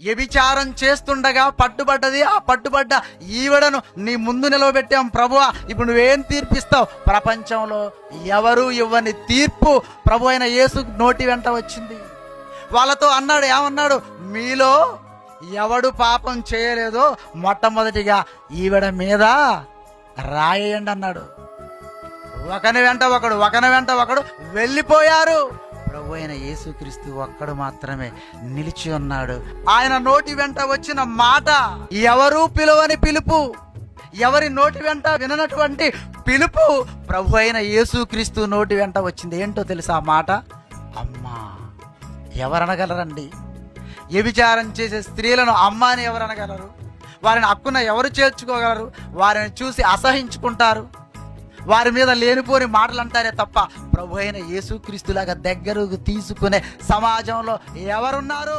వ్యభిచారం చేస్తుండగా పట్టుబడ్డది. ఆ పట్టుబడ్డ ఈవిడను నీ ముందు నిలవబెట్టాం ప్రభువా. ఇప్పుడు నువ్వేం తీర్పిస్తావు? ప్రపంచంలో ఎవరు ఇవ్వని తీర్పు ప్రభు అయిన యేసు నోటి వెంట వచ్చింది. వాళ్ళతో అన్నాడు ఏమన్నాడు? మీలో ఎవడు పాపం చేయలేదో మొట్టమొదటిగా ఈవిడ మీద రాయేయండి అన్నాడు. ఒకని వెంట ఒకడు ఒకని వెంట ఒకడు వెళ్ళిపోయారు. ప్రభు అయిన యేసుక్రీస్తు ఒక్కడు మాత్రమే నిలిచి ఉన్నాడు. ఆయన నోటి వెంట వచ్చిన మాట ఎవరు పిలువని పిలుపు? ఎవరి నోటి వెంట విననటువంటి పిలుపు? ప్రభు అయిన యేసుక్రీస్తు నోటి వెంట వచ్చింది. ఏంటో తెలుసా ఆ మాట? అమ్మా ఎవరనగలరండి? వ్యభిచారం చేసే స్త్రీలను అమ్మ అని ఎవరనగలరు? వారిని హక్కున ఎవరు చేర్చుకోగలరు? వారిని చూసి అసహించుకుంటారు? వారి మీద లేనిపోని మాటలు అంటారే తప్ప ప్రభు అయిన యేసుక్రీస్తులాగా దగ్గరకు తీసుకునే సమాజంలో ఎవరున్నారు?